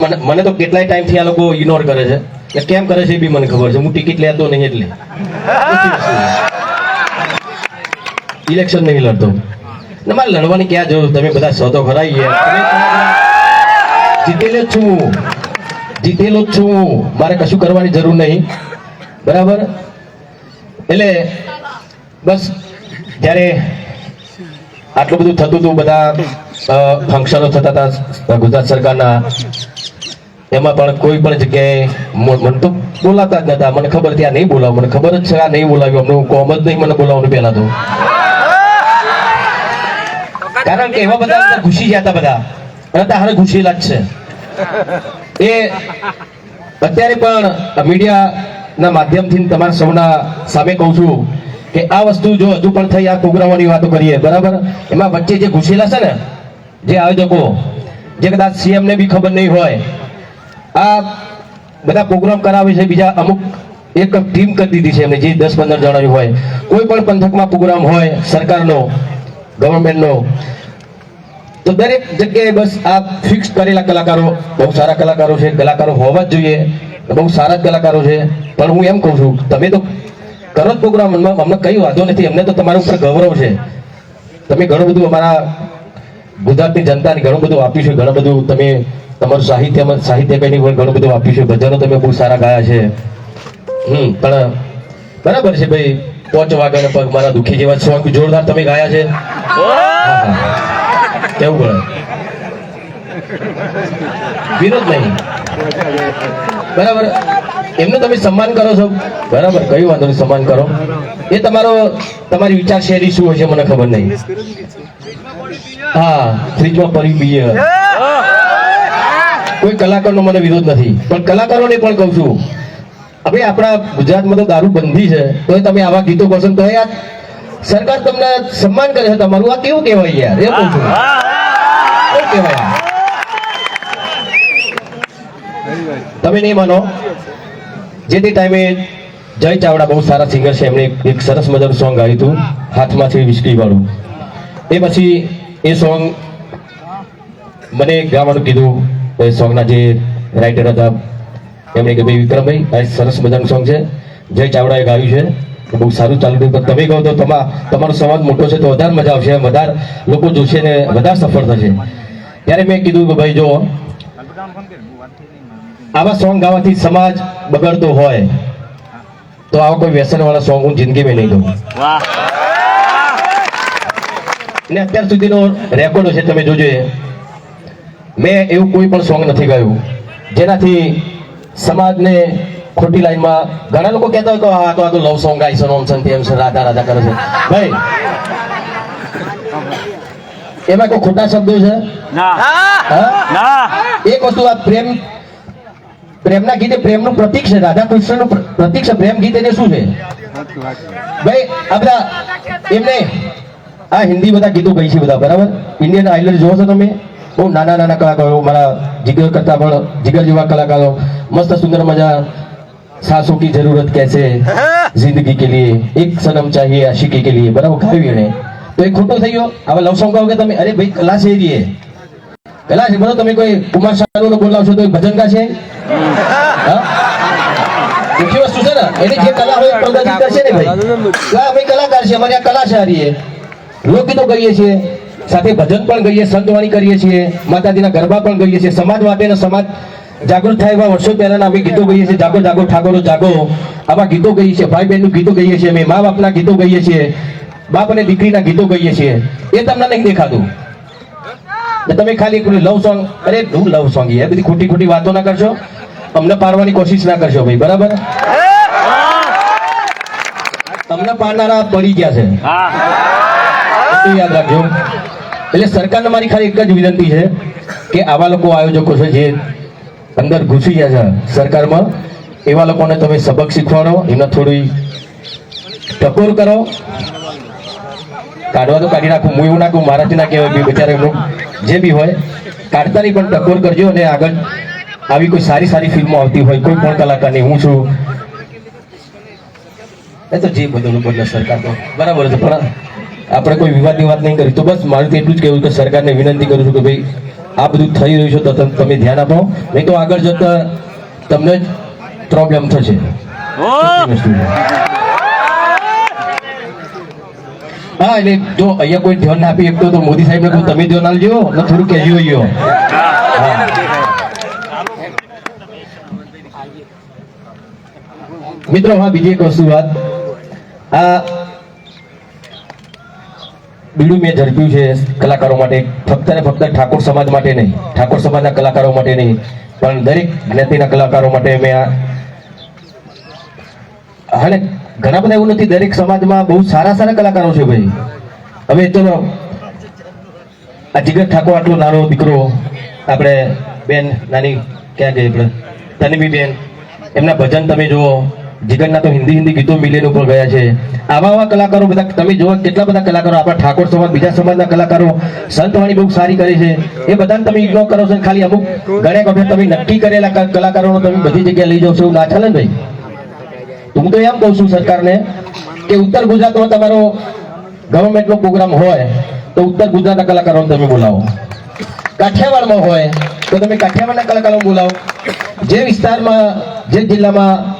મને તો કેટલાય ટાઈમથી આ લોકો ઇગ્નોર કરે છે. કે કેમ કરે છે એ બી મને ખબર છે. હું ટિકિટ લેતો નહીં એટલે. ઇલેક્શન નહીં લડતો. ને મારે લડવાની ક્યાં જરૂર? તમે બધા સો તો તમે જીતેલો છું હું. જીતેલો છું મારે કશું કરવાની જરૂર નહીં. બરાબર? એટલે બસ જ્યારે આટલું બધું થતું હતું, બધા ફંક્શનો થતા હતા, ગુજરાત સરકારના એમાં પણ કોઈ પણ જગ્યાએ મને તો બોલાતા જ નતા. મને ખબર ત્યાં નહીં બોલાવ. મને ખબર જ છે આ નહીં બોલાવ્યું. અમને કોમ જ નહીં મને બોલાવવાનું પહેલા તો. કારણ કે એવા બધા ઘૂસી હતા બધા. અને હારે ઘૂસેલા જ છે. એ અત્યારે પણ મીડિયાના માધ્યમથી તમારા સૌના સામે કહું છું કે આ વસ્તુ જો હજુ પણ થઈ, આ કોગરાવાની વાતો કરીએ, બરાબર? એમાં વચ્ચે જે ઘૂસેલા છે ને, જે આયોજકો, જે કદાચ સીએમ ને બી ખબર નહીં હોય આ બધા પ્રોગ્રામ કરાવે છે, બીજા અમુક એક ટીમ કરી દીધી છે એમને, જે દસ પંદર જણાની હોય. કોઈ પણ પંથકમાં પ્રોગ્રામ હોય, સરકારનો ગવર્મેન્ટનો તો દરેક જગ્યાએ બસ આ ફિક્સ કરેલા કલાકારો, બહુ સારા કલાકારો છે, કલાકારો હોવા જ જોઈએ, બહુ સારા જ કલાકારો છે. પણ હું એમ કહું છું, તમે તો કરો જ પ્રોગ્રામ અમને કઈ વાંધો નથી, અમને તો તમારા ઉપર ગૌરવ છે. તમે ઘણું બધું અમારા ગુજરાતની જનતાને ઘણું બધું આપ્યું છે, ઘણું બધું તમે તમારું સાહિત્યમાં સાહિત્ય કઈ હોય ઘણું બધું આપ્યું છે. ભજનો તમે બહુ સારા ગાયા છે. હમ, પણ, બરાબર છે ભાઈ. પોચ વાગ્યા પગ મારા દુખી જેવા સોંગ જોરદાર તમે ગાયા છે. કેવું પડે વિરોધ નહીં. બરાબર. એમનું તમે સન્માન કરો છો? બરાબર. કયું વાંધો નહીં, સન્માન કરો. એ તમારો, તમારી વિચાર શેરી શું હશે મને ખબર નહીં. હા ફ્રીજમાં પડી પીએ કોઈ કલાકારનો મને વિરોધ નથી. પણ કલાકારોને પણ કહું છું હવે આપણા ગુજરાતમાં તો દારૂ બંધી છે તો તમે આવા ગીતો પસંદ તો યાર, સરકાર તમને સન્માન કરે છે તમારું. આ કેવું કહેવાય યાર? એ કહું છું. કહેવાય તમે નહીં માનો? જે તે ટાઈમે જય ચાવડા બહુ સારા સિંગર છે. એમણે એક સરસ મજાનું સોંગ ગાયું હતું, હાથમાંથી વિસ્કી વાળું. એ પછી એ સોંગ મને ગાવાનું કીધું. એ સોંગના જે રાઇટર હતા એમણે કે ભાઈ વિક્રમભાઈ આ સરસ મજાનું સોંગ છે. જય ચાવડાએ ગાયું છે. બહુ સારું ચાલુ રહ્યું. પણ તમે કહો તો તમા તમારો સમાજ મોટો છે તો વધારે મજા આવશે વધારે લોકો જોશે ને વધારે સફળ થશે. ત્યારે મેં કીધું કે ભાઈ જો આવા સોંગ ગાવાથી સમાજ બગડતો હોય તો આવા કોઈ વ્યસન વાળા સોંગ હું જિંદગીમાં નહીં દઉં ને અત્યાર સુધીનો રેકોર્ડ છે તમે જોજો. મેં એવું કોઈ પણ સોંગ નથી ગાયું. જેનાથી સમાજને ખોટી લાઈનમાં ઘણા લોકો કહેતા હોય કે આ તો આ તો લવ સોંગ ગાય છે ઓમ છે તેમ છે રાધા રાધા કરે છે. ભાઈ એમાં કોઈ ખોટા શબ્દો છે? ના. હા? ના. એક વસ્તુ આ પ્રેમ પ્રેમના ગીતે પ્રેમનું પ્રતીક છે. રાધા કૃષ્ણનું પ્ર- પ્રતીક છે. પ્રેમ ગીત એને શું છે? ભાઈ આ બધા એમને આ હિન્દી બધા ગીતો ગઈ છે બધા બરાબર? ઇન્ડિયન આઇડલ જોવો છો તમે? બહુ નાના નાના કલાકારો મારા જીગર કરતા પણ જીગર જેવા કલાકારો મસ્ત સુંદર મજા સાસુ કી જરૂરત કેસે જિંદગી કે લીએ એક સનમ ચાહીએ આશિકી કે લીએ બરાબર ગાયું એને. તો એ ખોટો થઈ ગયો હવે લવ સોંગ કે તમે? અરે ભાઈ કલા છે રીએ કલા છે બરાબર તમે કોઈ કુમાર શાનુ નો બોલાવશો તો ભજન ગા છે મુખ્ય વસ્તુ છે ને એની જે કલા હોય પ્રગતિ કરશે ને ભાઈ. કલાકાર છે અમારી આ કલા છે હારીએ લોકગીતો કહીએ છીએ. સાથે ભજન પણ ગઈએ સંતવાણી કરીએ છીએ માતાજીના ગરબા પણ ગઈએ છીએ. સમાજ માટેનો સમાજ જાગૃત થાય એવા વર્ષો પહેલાના અમે ગીતો ગઈએ છીએ. જાગો જાગો ઠાકોરો જાગો. આવા ગીતો ગઈએ છીએ. ભાઈ બહેનનું ગીતો ગઈએ છીએ અમે. મા બાપના ગીતો ગઈએ છીએ. બાપ અને દીકરીના ગીતો ગઈએ છીએ. એ તમને નહીં દેખાતું. તમે ખાલી લવ સોંગ અરે હું લવ સોંગ એ બધી ખોટી ખોટી વાતો ના કરશો. અમને પારવાની કોશિશ ના કરશો ભાઈ. બરાબર? તમને પારનારા પડી ગયા છે. યાદ રાખજો. એટલે સરકારને મારી ખાલી એક જ વિનંતી છે કે આવા લોકો આયોજકો છે જે અંદર ઘૂસી ગયા છે સરકારમાં, એવા લોકોને તમે સબક શીખવાડો, એમને થોડી ટકોર કરો. કાઢવા તો કાઢી નાખું, હું એવું નાખું મારાથી ના કહેવાય બિચારા એમનું જે બી હોય, કાઢતાની પણ ટકોર કરજો અને આગળ આવી કોઈ સારી સારી ફિલ્મો આવતી હોય, કોઈ પણ કલાકારની, હું છું. એ તો જે બધું બદલે સરકાર તો બરાબર છે, પણ આપણે કોઈ વિવાદની વાત નહીં કરી. તો બસ મારે એટલું જ કહેવું કે સરકારને વિનંતી કરું છું કે ભાઈ આ બધું થઈ રહ્યું છે તો તમે ધ્યાન આપો. નહીં તો આગળ જતા તમને જ પ્રોબ્લેમ થશે. હા એટલે જો અહીંયા કોઈ ધ્યાન ના આપી શકતો તો મોદી સાહેબને કહું તમે ધ્યાન આપજો ને થોડું કહેજો અહીંયા. મિત્રો હા બીજી એક વસ્તુ વાત. આ બીડું મેં ઝડપ્યું છે કલાકારો માટે. ફક્ત ને ફક્ત ઠાકોર સમાજ માટે નહીં. ઠાકોર સમાજના કલાકારો માટે નહીં. પણ દરેક જ્ઞાતિના કલાકારો માટે મેં આ હાલે ઘણા બધા એવું નથી, દરેક સમાજમાં બહુ સારા સારા કલાકારો છે ભાઈ. હવે ચલો આ જીગર ઠાકોર આટલો નાનો દીકરો, આપણે બેન, નાની ક્યાં ગઈ આપણે? તનવી બેન, એમના ભજન તમે જુઓ. જીગરના તો હિન્દી હિન્દી ગીતો મિલિયન ઉપર ગયા છે. આવા આવા કલાકારો બધા, તમે જોવા કેટલા બધા કલાકારો, આપણા ઠાકોર સમાજ, બીજા સમાજના કલાકારો સંતવાણી બહુ સારી કરે છે. એ બધાને તમે ઇગ્નોર કરો છો ખાલી અમુક ઘણી વખત તમે નક્કી કરેલા કલાકારોનો તમે બધી જગ્યાએ લઈ જાઓ છો એવું ના ચાલે ને ભાઈ. હું તો એમ કહું છું સરકારને કે ઉત્તર ગુજરાતમાં તમારો ગવર્મેન્ટનો પ્રોગ્રામ હોય તો ઉત્તર ગુજરાતના કલાકારોને તમે બોલાવો. કાઠિયાવાડમાં હોય તો તમે કાઠિયાવાડના કલાકારો બોલાવો. જે વિસ્તારમાં, જે જિલ્લામાં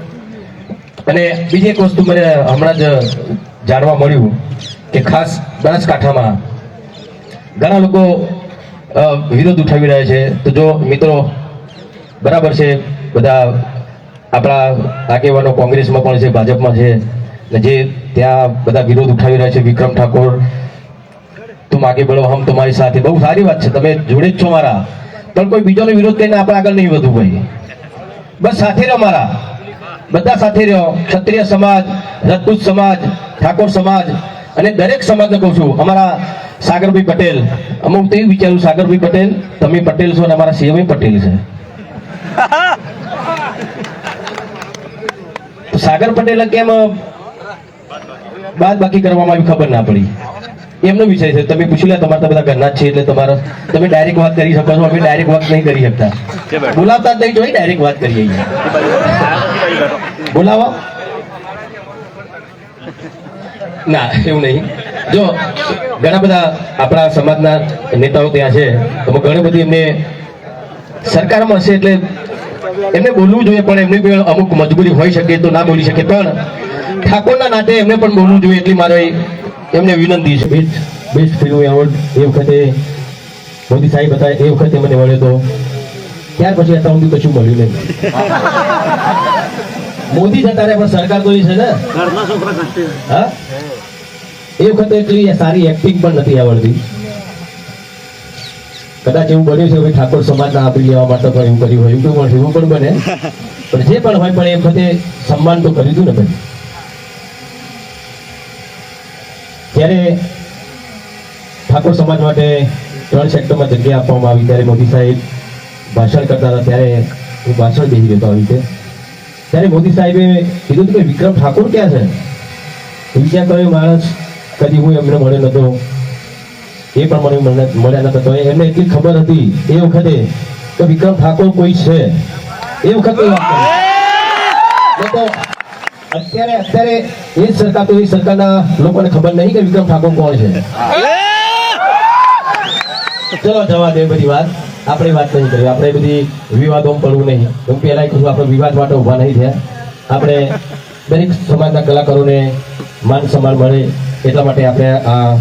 અને બીજી એક વસ્તુ મને હમણાં જ જાણવા મળ્યું કે ખાસ બનાસકાંઠામાં ઘણા લોકો વિરોધ ઉઠાવી રહ્યા છે. તો જો મિત્રો, બરાબર છે, બધા આપણા આગેવાનો કોંગ્રેસમાં પણ છે, ભાજપમાં છે, ને જે ત્યાં બધા વિરોધ ઉઠાવી રહ્યા છે, વિક્રમ ઠાકોર, તું આગે બળો, હમ તમારી સાથે. બહુ સારી વાત છે, તમે જોડે જ છો મારા. પણ કોઈ બીજોનો વિરોધ કરીને આપણે આગળ નહીં વધવું ભાઈ. બસ સાથે રહો મારા. બધા સાથે રહ્યો. ક્ષત્રિય સમાજ રજપૂત સમાજ ઠાકોર સમાજ અને દરેક સમાજને કહું છું અમારા સાગરભાઈ પટેલ અમુક તો એવું વિચારું સાગરભાઈ પટેલ તમે પટેલ છો અને અમારા સીએમ પટેલ છે. સાગર પટેલ કેમ બાદ બાકી કરવામાં આવી ખબર ના પડી? એમનો વિષય છે. તમે પૂછી લે તમારા બધા ઘરના જ છે એટલે તમારા તમે ડાયરેક્ટ વાત કરી શકો છો અમે ડાયરેક્ટ વાત નહીં કરી શકતા. બોલાવતા જ નહીં જોઈ ડાયરેક્ટ વાત કરીએ. બોલાવો. ના, એવું નહીં. જો, ઘણા બધા આપણા સમાજના નેતાઓ ત્યાં છે, તો ઘણી બધી એમને સરકારમાં હશે એટલે એમને બોલવું જોઈએ, પણ એમની પણ અમુક મજબૂરી હોઈ શકે તો ના બોલી શકે. પણ ઠાકોરના નાતે એમને પણ બોલવું જોઈએ એટલી મારે એમને વિનંતી છે. બેસ્ટ બેસ્ટ ફિલ્મ એવોર્ડ એ વખતે મોદી સાહેબ હતા, એ વખતે મને મળ્યો હતો ત્યાર પછી અત્યાર સુધી કશું મળ્યું નહીં. મોદી જતા રહ્યા પણ સરકાર તો છે ને. હા? એ વખતે એટલી સારી એક્ટિંગ પણ નથી આવડતી. કદાચ એવું બન્યું છે કે ભાઈ ઠાકોર સમાજના આપી લેવા માટે પણ એવું કર્યું હોય એવું પણ એવું પણ બને. પણ જે પણ હોય પણ એ વખતે સન્માન તો કર્યું હતું ને ભાઈ. ત્યારે ઠાકોર સમાજ માટે ત્રણ સેક્ટરમાં જગ્યા આપવામાં આવી ત્યારે મોદી સાહેબ ભાષણ કરતા હતા ત્યારે હું ભાષણ દઈ દેતો આવી રીતે. ત્યારે મોદી સાહેબે કીધું કે વિક્રમ ઠાકોર ક્યાં છે? વિચાર કર્યો માણસ? કદી હું એમને મળ્યો નતો એ પણ મને મળ્યા- નતા તો એમને એટલી ખબર હતી એ વખતે કે વિક્રમ ઠાકોર કોઈ છે. એ વખતે અત્યારે અત્યારે એ જ સરકાર તો એ સરકારના લોકોને ખબર નહીં કે વિક્રમ ઠાકોર કોણ છે. ચલો જવા દે બધી વાત. આપણે વાત નહીં કરીએ. આપણે બધી વિવાદોમાં પડવું નહીં. હું પહેલાં કહું આપણે વિવાદ માટે ઊભા નહીં થયા. આપણે દરેક સમાજના કલાકારોને માન સન્માન મળે એટલા માટે આપણે આ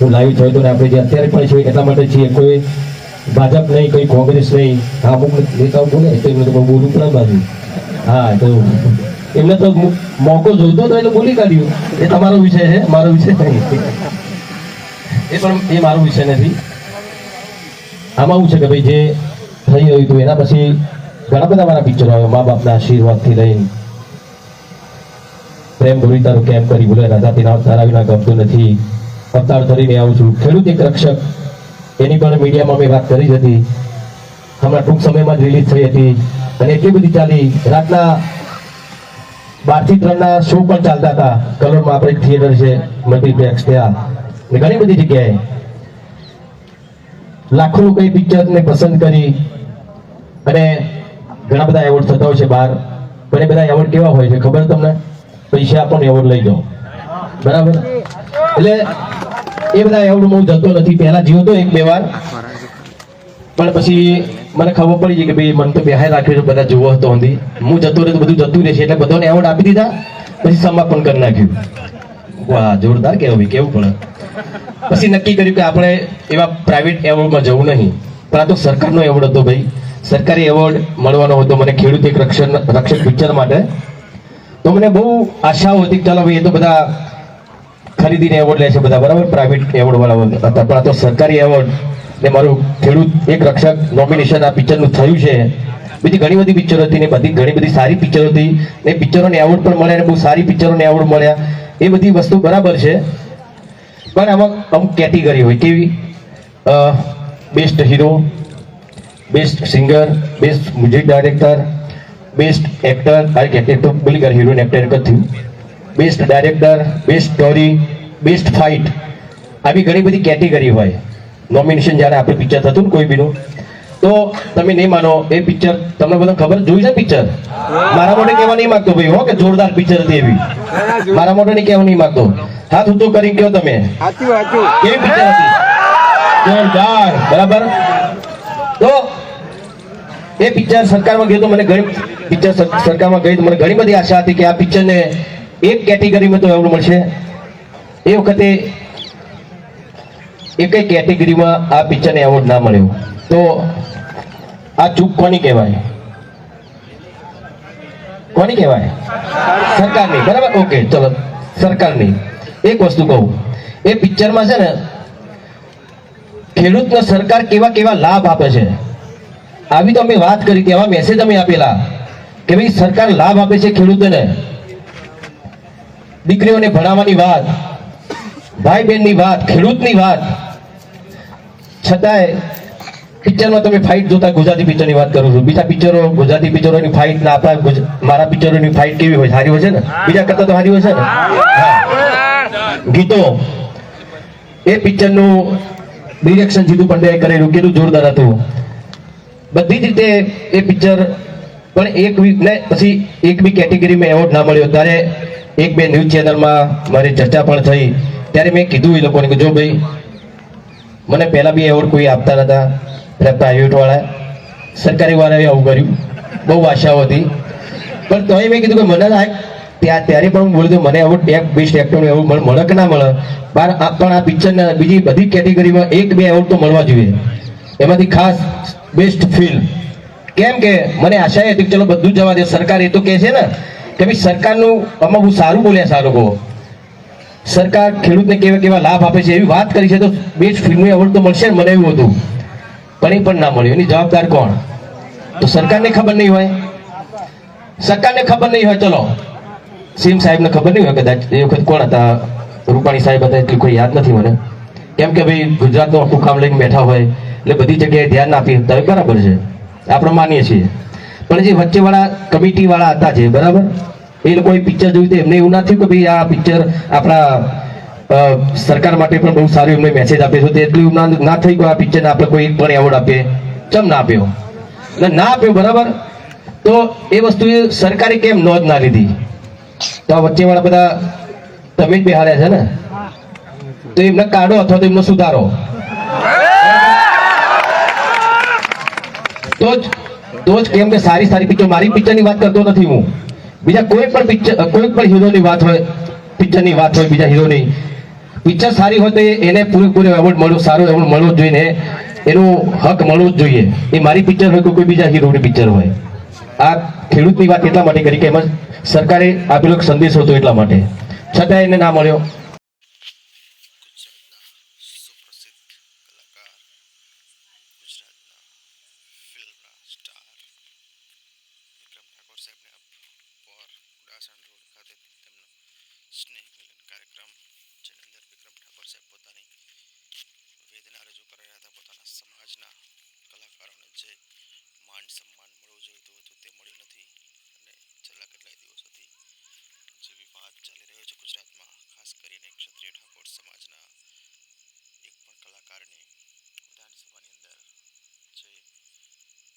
હું લાઈવ થયો તો ને આપણે જે અત્યારે પણ છીએ એટલા માટે છીએ. કોઈ ભાજપ નહીં, કોઈ કોંગ્રેસ નહીં. હા, અમુક નેતાઓ બોલે, તો એમને તો બહુ બોલવું પડે બાજુ હા, તો એમને તો મોકો જોઈતો તો એટલે બોલી કાઢ્યું. એ તમારો વિષય છે, મારો વિષય નહીં. એ પણ એ મારો વિષય નથી. આમાં એવું છે કે ભાઈ જે થઈ રહ્યું હતું એના પછી ઘણા બધા મારા પિક્ચરો આવ્યા. મા બાપના આશીર્વાદથી લઈને પ્રેમ ભૂરી તારું કેમ કરી ભૂલે રાધા તેના તારા વિના ગમતું નથી. અવતાર ધરીને આવું છું. ખેડૂત એક રક્ષક. એની પણ મીડિયામાં મેં વાત કરી હતી. હમણાં ટૂંક સમયમાં જ રિલીઝ થઈ હતી. અને એટલી બધી ચાલી. રાતના બારથી ત્રણના શો પણ ચાલતા હતા. કલોલમાં આપણે થિયેટર છે, મલ્ટીપ્લેક્સ ત્યાં. ઘણી બધી જગ્યાએ લાખો લોકો એ પિક્ચરને પસંદ કરી અને ઘણા બધા એવોર્ડ થતા હોય છે બહાર. પણ એ બધા એવોર્ડ કેવા હોય છે ખબર તમને? પૈસા પણ એવોર્ડ લઈ જાઓ. બરાબર? એટલે એ બધા એવોર્ડ હું જતો નથી. પહેલા જીવો તો એક બે વાર. પણ પછી મને ખબર પડી ગઈ કે ભાઈ મને તો બેહાય રાખ્યો છે બધા જોવો હતો હતી હું જતો રહે તો બધું જતું રહેશે એટલે બધાને એવોર્ડ આપી દીધા. પછી સમાપન કરી નાખ્યું. વાહ, જોરદાર કેવું કેવું પડે. પછી નક્કી કર્યું કે આપણે એવા પ્રાઇવેટ એવોર્ડમાં જવું નહીં. પણ આ તો સરકારનો એવોર્ડ હતો ભાઈ. સરકારી એવોર્ડ મળવાનો હતો. મને ખેડૂત એક રક્ષણ, રક્ષક પિક્ચર માટે. તો મને બહુ આશાઓ હતી ચાલો ભાઈ એ તો બધા ખરીદીને એવોર્ડ લે છે બધા. બરાબર? પ્રાઇવેટ એવોર્ડ વાળા હતા. પણ આ તો સરકારી એવોર્ડ ને મારું ખેડૂત એક રક્ષક નોમિનેશન આ પિક્ચરનું થયું છે. બીજી ઘણી બધી પિક્ચરો હતી ને બધી, ઘણી બધી સારી પિક્ચરો હતી. ને પિક્ચરોને એવોર્ડ પણ મળ્યા ને બહુ સારી પિક્ચરોને એવોર્ડ મળ્યા. એ બધી વસ્તુ બરાબર છે. પણ આમાં અમુક કેટેગરી હોય. કેવી? Best hero best singer best music director best actor આ એક્ટર તો બોલી ગયા હીરોને એક્ટર એક જ થયું best director best story best fight આવી ઘણી બધી કેટેગરી હોય. નોમિનેશન જ્યારે આપણે પિક્ચર થતું ને કોઈ બીનું તો તમે નહીં માનો એ પિક્ચર તમને બધા ખબર જોઈ છે પિક્ચર મારા મોઢે કહેવા નહીં માંગતો ભાઈ હો કે જોરદાર પિક્ચર હતી એવી. મારા મોઢે નહીં કહેવા નહીં માંગતો. હાથ ઊંચો કરી ગયો તમે. સાચું સાચું કેવી પિક્ચર હતી? જોરદાર બરાબર? તો એ પિક્ચર સરકારમાં ગયું તો મને ઘણી પિક્ચર સરકારમાં ગઈ તો મને ઘણી બધી આશા હતી કે આ પિક્ચરને એક કેટેગરીમાં તો એવોર્ડ મળશે. એ વખતે એક કેટેગરીમાં આ પિક્ચરને એવોર્ડ ના મળ્યો. તો આ ચૂક કોની કહેવાય? કોની કહેવાય? સરકારની બરાબર? ઓકે ચલો સરકારની. એક વસ્તુ કહું. એ પિક્ચરમાં છે ને ખેડૂતને સરકાર કેવા કેવા લાભ આપે છે. આવી તો અમે વાત કરી હતી એવા મેસેજ અમે આપેલા કે ભાઈ સરકાર લાભ આપે છે ખેડૂતોને. દીકરીઓને ભણાવવાની વાત ભાઈ બહેનની વાત ખેડૂતની વાત. છતાંય પિક્ચરમાં તમે ફાઇટ જોતા ગુજરાતી પિક્ચરની વાત કરું છું. બીજા પિક્ચરો ગુજરાતી પિક્ચરોની ફાઇટ ના આપણા મારા પિક્ચરોની ફાઇટ કેવી હોય? સારી હોય છે ને? બીજા કરતા તો સારી હોય છે ને. ગીતો. એ પિક્ચરનું ડિરેક્શન જીતુ પંડ્યાએ કરેલું. કેટલું જોરદાર હતું. બધી જ રીતે એ પિક્ચર પણ એક ને પછી એક બી કેટેગરીમાં એવોર્ડ ના મળ્યો. ત્યારે એક બે ન્યૂઝ ચેનલમાં મારી ચર્ચા પણ થઈ. ત્યારે મેં કીધું એ લોકોને કે જો ભાઈ, મને પહેલા બી એવોર્ડ કોઈ આપતા નતા. પેલા પ્રાઇવેટ વાળા સરકારી વાળાએ આવું કર્યું. બહુ આશાઓ હતી. પણ તોય મેં કીધું કે મને આ ત્યાં ત્યારે પણ હું બોલું મને એવોર્ડ ટેક બેસ્ટ એક્ટર એવું મળે કે ના મળે. બાર પણ આ પિક્ચરના બીજી બધી કેટેગરીમાં એક, બે એવોર્ડ તો મળવા જોઈએ. એમાંથી ખાસ બેસ્ટ ફિલ્મ કેમ કે મને આશા હતી કે ચલો બધું જવા દે. સરકાર એ તો કહે છે ને કે ભાઈ સરકારનું, આમાં બહુ સારું બોલ્યા સારું કહો સરકાર ખેડૂતને કેવા કેવા લાભ આપે છે એવી વાત કરી છે તો બેસ્ટ ફિલ્મ એવોર્ડ તો મળશે મને એવું હતું. પણ એ પણ ના મળ્યું. એની જવાબદાર કોણ? તો સરકારને ખબર નહીં હોય. સરકારને ખબર નહીં હોય, ચલો. સીએમ સાહેબને ખબર નહીં હોય કદાચ એ વખત કોણ હતા? રૂપાણી સાહેબ હતા એટલું કોઈ યાદ નથી મને. કેમ કે ભાઈ ગુજરાતનું આખું કામ લઈને બેઠા હોય, એટલે બધી જગ્યાએ ધ્યાન આપી હતા બરાબર છે. આપણે માનીએ છીએ. પણ જે વચ્ચેવાળા કમિટી વાળા હતા જે, બરાબર? એ લોકોએ પિક્ચર જોયું તો એમને એવું ના થયું કે ભાઈ આ પિક્ચર આપણા સરકાર માટે પણ બહુ સારું એમને મેસેજ આપ્યો છે. તો એટલું ના થઈ ગયું આ પિક્ચરને આપણે કોઈ પણ એવોર્ડ આપીએ. ચમ ના આપ્યો? ના આપ્યો, બરાબર? તો એ વસ્તુ સરકારે કેમ નોંધ ના લીધી? તો આ વચ્ચેવાળા બધા તમે જ બેહાડ્યા છે ને? તો એમને કાઢો અથવા તો એમનો સુધારો. તો જ તો જ કેમ કે સારી સારી પિક્ચર મારી પિક્ચરની વાત કરતો નથી હું. બીજા કોઈ પણ પિક્ચર કોઈ પણ હીરોની વાત હોય પિક્ચરની વાત હોય બીજા હીરોની પિક્ચર સારી હોય તો એને પૂરેપૂરો એવોર્ડ મળવો સારો એવોર્ડ મળવો જોઈએ ને એનો હક મળવો જ જોઈએ. એ મારી પિક્ચર હોય કે કોઈ બીજા હીરોની પિક્ચર હોય. આ ખેડૂતની વાત એટલા માટે કરી કે એમાં સરકારે આપેલો સંદેશ હતો એટલા માટે. છતાં એને ના મળ્યો ગુજરાતના સુપ્રસિદ્ધ કલાકાર ગુજરાતના ફિલ્મના સ્ટાર વિક્રમ ઠાકોર સાહેબને આપ પર ઉડાસણ રોડ ખાતે તેમનો સ્નેહ મિલન કાર્યક્રમ જેની અંદર વિક્રમ ઠાકોર સાહેબ પોતાની વેદના રજૂ કરી રહ્યા હતા પોતાના સમાજના કલાકારોને જે માન સન્માન મળવું જોઈતું હતું તે મળ્યું નથી અને છેલ્લા કેટલાય દિવસોથી જે વિવાદ ચાલી રહ્યો છે ગુજરાતમાં ખાસ કરીને ક્ષત્રિય ઠાકોર સમાજના એક પણ કલાકારને વિધાનસભાની અંદર જે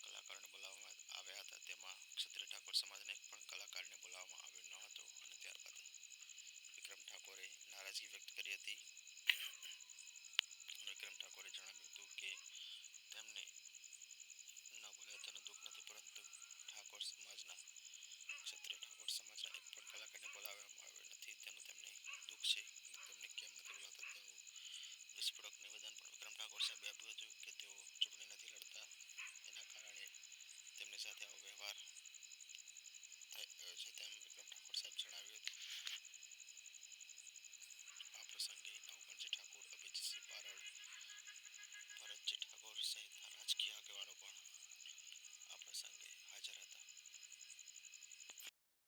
કલાકારોને બોલાવવામાં આવ્યા હતા, તેમાં ક્ષત્રિય ઠાકોર સમાજના એક પણ કલાકારને બોલાવવામાં આવ્યો ન હતો અને ત્યારબાદ વિક્રમ ઠાકોરે નારાજગી વ્યક્ત કરી હતી.